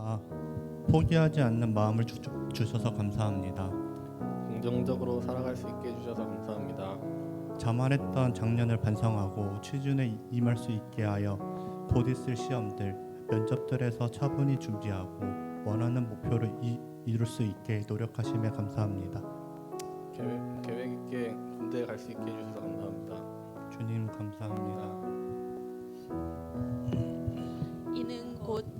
아, 포기하지 않는 마음을 주, 주셔서 감사합니다. 긍정적으로 살아갈 수 있게 해주셔서 감사합니다. 자만했던 작년을 반성하고 취준에 임할 수 있게 하여 곧 있을 시험들, 면접들에서 차분히 준비하고 원하는 목표를 이, 이룰 수 있게 노력하심에 감사합니다. 계획, 계획 있게 군대에 갈 수 있게 해주셔서 감사합니다.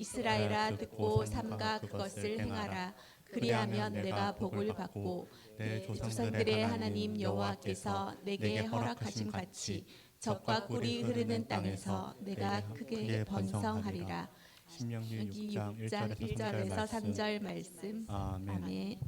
이스라엘아 듣고 삼가 그것을 행하라. 그리하면 내가 복을 받고 내 조상들의 하나님 여호와께서 내게 허락하신 같이 적과 꿀이 흐르는 땅에서 내가 크게 번성하리라. 신명기 여기 6장 6장 1절에서 1절에서 3절 3절 말씀. 아멘. 아멘